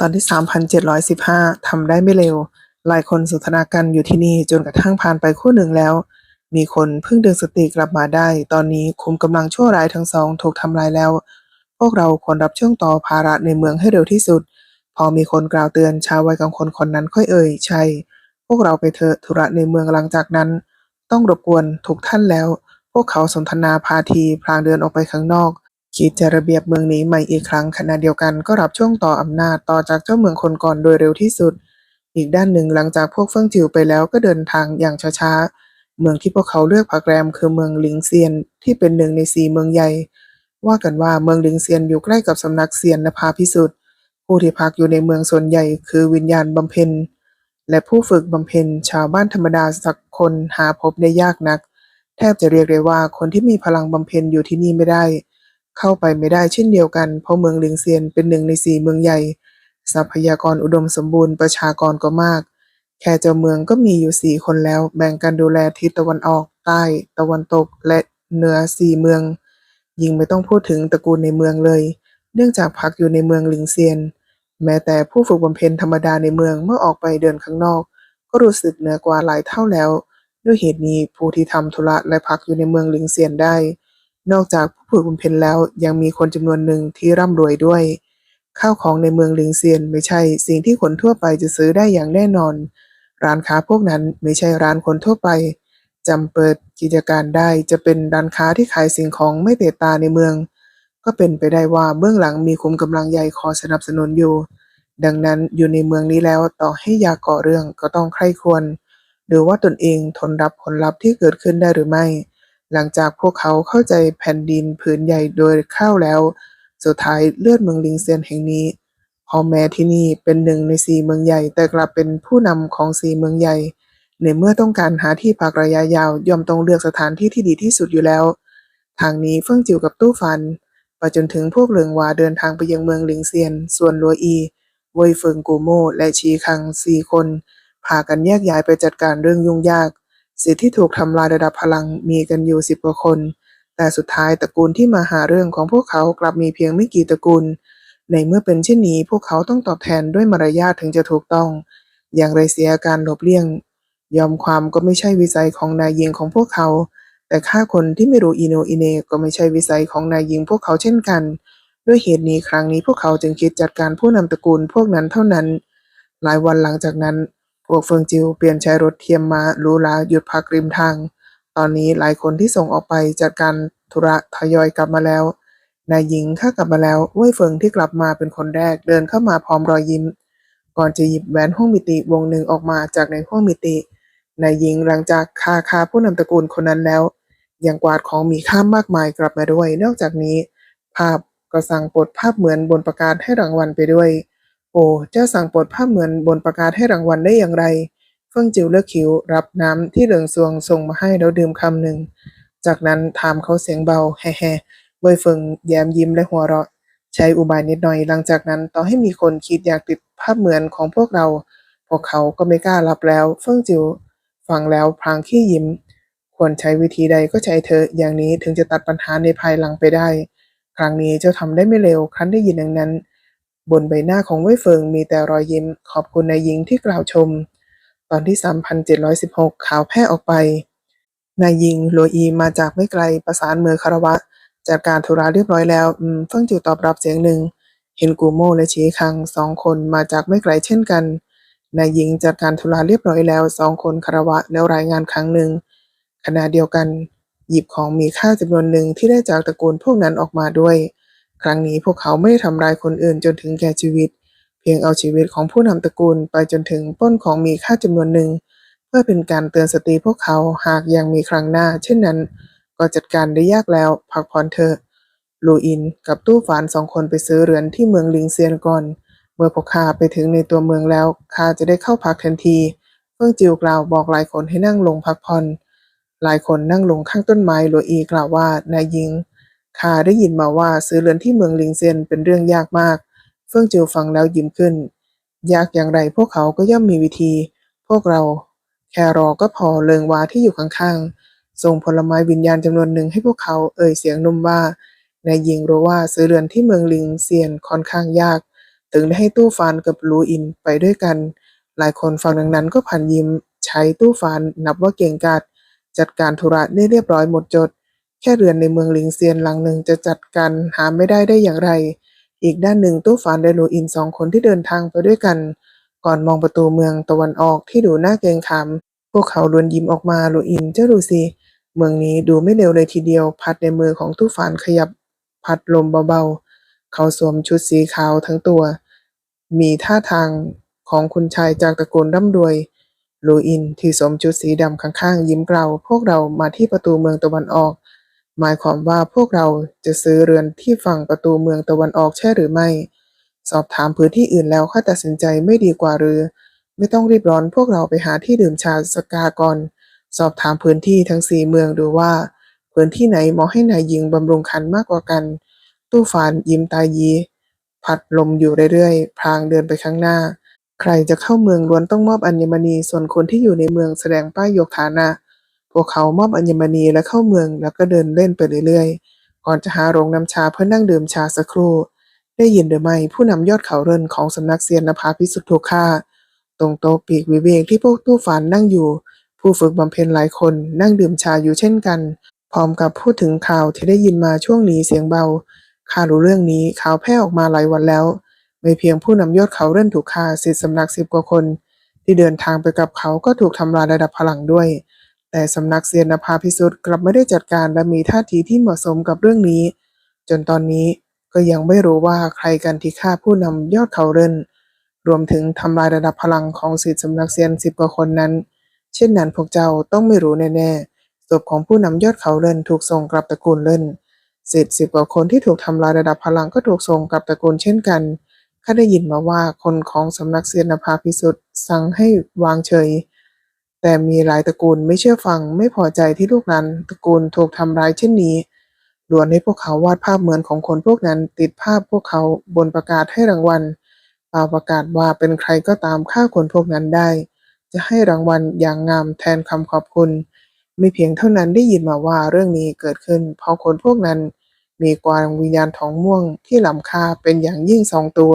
ตอนที่ 3,715 ทำได้ไม่เร็ว หลายคนสนทนากันอยู่ที่นี่จนกระทั่งผ่านไปคู่หนึ่งแล้ว มีคนเพิ่งดึงสติกลับมาได้ ตอนนี้คุมกำลังชั่วร้ายทั้งสองถูกทำลายแล้ว พวกเราควรรับช่วงต่อภาระในเมืองให้เร็วที่สุด พอมีคนกล่าวเตือนชาววัยกลางคนคนนั้นค่อยเอ่ย ใช่ พวกเราไปเถอะธุระในเมืองหลังจากนั้น ต้องรบกวนทุกท่านแล้ว พวกเขาสนทนาพาทีพลางเดินออกไปข้างนอก คิดจะระเบียบเมืองนี้ใหม่อีกครั้งขณะเดียวกันก็รับช่วงต่ออำนาจต่อจากเจ้าเมืองคนก่อนโดยเร็วที่สุด อีกด้านหนึ่งหลังจากพวกเฟิ่งจิวไปแล้วก็เดินทางอย่างช้าๆ เมืองที่พวกเขาเลือกพักแรมคือเมืองหลิงเซียนที่เป็นหนึ่งในสี่เมืองใหญ่ ว่ากันว่าเมืองหลิงเซียนอยู่ใกล้กับสำนักเซียนนภาพิสุทธิ์ผู้ที่พักอยู่ในเมืองส่วนใหญ่คือวิญญาณบำเพ็ญและผู้ฝึกบำเพ็ญชาวบ้านธรรมดาสักคนหาพบได้ยากนัก แทบจะเรียกได้ว่าคนที่มีพลังบำเพ็ญอยู่ที่นี่ไม่ได้ เข้าไปไม่ได้เช่นเดียวกัน เพราะเมืองลิงเซียนเป็นหนึ่งในสี่เมืองใหญ่ ทรัพยากรอุดมสมบูรณ์ประชากรก็มาก แค่เจ้าเมืองก็มีอยู่สี่คนแล้ว แบ่งกันดูแลทิศตะวันออก ใต้ ตะวันตก และเหนือสี่เมือง ยิ่งไม่ต้องพูดถึงตระกูลในเมืองเลย เนื่องจากพักอยู่ในเมืองลิงเซียน แม้แต่ผู้ฝึกบำเพ็ญธรรมดาในเมืองเมื่อออกไปเดินข้างนอก ก็รู้สึกเหนือกว่าหลายเท่าแล้ว ด้วยเหตุนี้ผู้ที่ทำธุระและพักอยู่ในเมืองลิงเซียนได้ นอกจากผู้ฝึกบำเพ็ญแล้วยังมีคนจำนวนหนึ่งที่ร่ำรวยด้วย ข้าวของในเมืองลิงเซียนไม่ใช่สิ่งที่คนทั่วไปจะซื้อได้อย่างแน่นอน ร้านค้าพวกนั้นไม่ใช่ร้านคนทั่วไปจำเปิดกิจการได้จะเป็นร้านค้าที่ขายสิ่งของไม่เตะตาในเมือง ก็เป็นไปได้ว่าเบื้องหลังมีคุมกำลังใหญ่คอยสนับสนุนอยู่ ดังนั้นอยู่ในเมืองนี้แล้วต่อให้อยากก่อเรื่องก็ต้องใคร่ควร หรือว่าตนเองทนรับผลลัพธ์ที่เกิดขึ้นได้หรือไม่ หลังจากพวกเขาเข้าใจแผ่นดินผืนใหญ่โดยเข้าวแล้ว สุดท้ายเลือดเมืองลิงเซียนแห่งนี้พอแม้ที่นี่เป็นหนึ่งในสี่เมืองใหญ่แต่กลับเป็นผู้นำของสี่เมืองใหญ่ ในเมื่อต้องการหาที่พักระยะยาว ย่อมต้องเลือกสถานที่ที่ดีที่สุดอยู่แล้ว ทางนี้เฟิ่งจิวกับตู้ฟันไปจนถึงพวกเหลิงวาเดินทางไปยังเมืองหลิงเซียน ส่วนลัวอีเวยเฟิงกูโม่และชีคังสี่คนพากันแยกย้ายไปจัดการเรื่องยุ่งยาก สิทธิ์ที่ถูกทำลายระดับพลังมีกันอยู่สิบกว่าคน แต่สุดท้ายตระกูลที่มาหาเรื่องของพวกเขากลับมีเพียงไม่กี่ตระกูล ในเมื่อเป็นเช่นนี้พวกเขาต้องตอบแทนด้วยมารยาทถึงจะถูกต้อง อย่างไรเสียการหลบเลี่ยง ยอมความก็ไม่ใช่วิสัยของนายหญิงของพวกเขา แต่ฆ่าคนที่ไม่รู้อีโนอีเนก็ไม่ใช่วิสัยของนายหญิงพวกเขาเช่นกัน ด้วยเหตุนี้ครั้งนี้พวกเขาจึงคิดจัดการผู้นำตระกูลพวกนั้นเท่านั้น หลายวันหลังจากนั้น พวกเฟิงจิวเปลี่ยนใช้รถเทียมมารูหราหยุดพักริมทาง ตอนนี้หลายคนที่ส่งออกไปจัดการธุระทยอยกลับมาแล้ว นายหญิงข้ากลับมาแล้วเว่ยเฟิงที่กลับมาเป็นคนแรกเดินเข้ามาพร้อมรอยยิ้ม ก่อนจะหยิบแหวนห้องมิติวงหนึ่งออกมาจากในห้องมิติ นายหญิงหลังจากคาคาผู้นำตระกูลคนนั้นแล้ว ยังกวาดของมีค่ามากมายกลับมาด้วย นอกจากนี้ ภาพก็สั่งปลดภาพเหมือนบนประกาศให้รางวัลไปด้วย โอ้เจ้าสั่งปลดภาเหมือนบนประกาศให้รางวัลได้อย่างไร เฟิ่งจิวเลือกคิ้วรับน้ำที่เหลืองซวงส่งมาให้แล้วดื่มคำหนึ่ง จากนั้นถามเขาเสียงเบาแฮ่ๆเว่ยเฟิงแย้มยิ้มและหัวเราะ ใช้อุบายนิดหน่อยหลังจากนั้นต่อให้มีคนคิดอยากติดภาพเหมือนของพวกเรา พวกเขาก็ไม่กล้ารับแล้ว เฟิ่งจิวฟังแล้วพลางขี้ยิ้ม ควรใช้วิธีใดก็ใช้เธออย่างนี้ถึงจะตัดปัญหาในภายหลังไปได้ ครั้งนี้เจ้าทำได้ไม่เร็วครั้นได้ยินอย่างนั้น บนใบหน้าของเว่ยเฟิงมีแต่รอยยิ้มขอบคุณนายหญิงที่กล่าวชม ตอนที่ 3,716 ข่าวแพร่ออกไป นายหญิงโลอีมาจากไม่ไกลประสานมือคารวะ จัดการธุระเรียบร้อยแล้วเฟิงจิวตอบรับเสียงหนึ่ง เห็นกูโม่และชีคังสองคนมาจากไม่ไกลเช่นกัน นายหญิงจัดการธุระเรียบร้อยแล้วสองคนคารวะแล้วรายงานครั้งหนึ่งขณะเดียวกัน หยิบของมีค่าจำนวนหนึ่งที่ได้จากตระกูลพวกนั้นออกมาด้วย ครั้งนี้พวกเขาไม่ได้ทำร้ายคนอื่นจนถึงแก่ชีวิต เพียงเอาชีวิตของผู้นำตระกูลไปจนถึงป้นของมีค่าจำนวนหนึ่ง เพื่อเป็นการเตือนสติพวกเขาหากยังมีครั้งหน้า เช่นนั้น ก็จัดการได้ยากแล้วพักผ่อนเถอะลูอินกับตู้ฝานสองคนไปซื้อเรือนที่เมืองลิงเซียนก่อน เมื่อพวกข้าไปถึงในตัวเมืองแล้วข้าจะได้เข้าพักทันที เฟิ่งจิวกล่าวบอกหลายคนให้นั่งลงพักผ่อนหลายคนนั่งลงข้างต้นไม้หลัวอีกล่าวว่านายหญิง ข้าได้ยินมาว่าซื้อเรือนที่เมืองลิงเซียนเป็นเรื่องยากมาก เฟิ่งจิวฟังแล้วยิ้มขึ้น ยากอย่างไรพวกเขาก็ย่อมมีวิธี พวกเราแค่รอก็พอเลิงวาที่อยู่ข้างๆ ส่งผลไม้วิญญาณจำนวนหนึ่งให้พวกเขาเอ่ยเสียงนุ่มว่านายหญิงรู้ว่าซื้อเรือนที่เมืองลิงเซียนค่อนข้างยาก ถึงได้ให้ตู้ฟานกับลูอินไปด้วยกัน หลายคนฟังดังนั้นก็พันยิ้ม ใช้ตู้ฟานนับว่าเก่งกาจจัดการธุระได้เรียบร้อยหมดจด แค่เรือนในเมืองลิงเซียนหลังหนึ่งจะจัดการหาไม่ได้ได้อย่างไร อีกด้านหนึ่งตู้ฟานและลูอินสองคนที่เดินทางไปด้วยกัน ก่อนมองประตูเมืองตะวันออกที่ดูน่าเกรงขาม พวกเขาล้วนยิ้มออกมาลูอินเจ้าดูสิเมืองนี้ดูไม่เร็วเลยทีเดียว พัดในมือของตู้ฟานขยับ พัดลมเบาๆ เขาสวมชุดสีขาวทั้งตัว มีท่าทางของคุณชายจากตระกูลร่ำรวยลูอินที่สวมชุดสีดำข้างๆ ยิ้มเกลาพวกเรามาที่ประตูเมืองตะวันออก หมายความว่าพวกเราจะซื้อเรือนที่ฝั่งประตูเมืองตะวันออกใช่หรือไม่ สอบถามพื้นที่อื่นแล้วค่อยตัดสินใจไม่ดีกว่าหรือ ไม่ต้องรีบร้อนพวกเราไปหาที่ดื่มชาสกาก่อน สอบถามพื้นที่ทั้งสี่เมืองดูว่า พื้นที่ไหนเหมาะให้นายหญิงบำรุงคันมากกว่ากัน ตู้ฟานยิ้มตายีพัดลมอยู่เรื่อยๆ พลางเดินไปข้างหน้า ใครจะเข้าเมืองล้วนต้องมอบอัญมณี ส่วนคนที่อยู่ในเมืองแสดงป้ายยกฐานะ พวกเขามอบอัญมณีและเข้าเมืองแล้วก็เดินเล่นไปเรื่อยๆ ก่อนจะหาโรงน้ำชาเพื่อนั่งดื่มชาสักครู่ ได้ยินหรือไม่ผู้นำยอดเขาเรินของสำนักเซียนนภาพิสุทธิ์ถูกฆ่าตรงโต๊ะปีกวิเวกที่พวกตู้ฝันนั่งอยู่ ผู้ฝึกบำเพ็ญหลายคนนั่งดื่มชาอยู่เช่นกัน พร้อมกับพูดถึงข่าวที่ได้ยินมาช่วงนี้เสียงเบาข้ารู้เรื่องนี้ข่าวแพร่ออกมาหลายวันแล้ว ไม่เพียงผู้นำยอดเขาเริ่นถูกฆ่าสิทธิสำนักสิบกว่าคน ที่เดินทางไปกับเขาก็ถูกทำลายระดับพลังด้วย แต่สำนักเซียนนภาพิสุทธิ์กลับไม่ได้จัดการและมีท่าทีที่เหมาะสมกับเรื่องนี้ จนตอนนี้ก็ยังไม่รู้ว่าใครกันที่ฆ่าผู้นำยอดเขาเรินรวมถึงทำลายระดับพลังของสิทธิสำนักเซียนสิบกว่าคนนั้น เช่นนั้นพวกเจ้าต้องไม่รู้แน่ๆศพของผู้นำยอดเขาเรินถูกส่งกลับตระกูลเรินสิทธิสิบกว่าคนที่ถูกทำลายระดับพลังก็ถูกส่งกลับตระกูลเช่นกันข้าได้ยินมาว่าคนของสำนักเซียนนภาพิสุทธิ์สั่งให้วางเฉย แต่มีหลายตระกูลไม่เชื่อฟังไม่พอใจที่ลูกนั้นตระกูลถูกทำร้ายเช่นนี้ล้วนให้พวกเขาวาดภาพเหมือนของคนพวกนั้นติดภาพพวกเขาบนประกาศให้รางวัลเป่าประกาศว่าเป็นใครก็ตามฆ่าคนพวกนั้นได้ จะให้รางวัลอย่างงามแทนคำขอบคุณไม่เพียงเท่านั้นได้ยินมาว่าเรื่องนี้เกิดขึ้น เพราะคนพวกนั้นมีกวางวิญญาณทองม่วงที่ล้ำค่าเป็นอย่างยิ่งสองตัว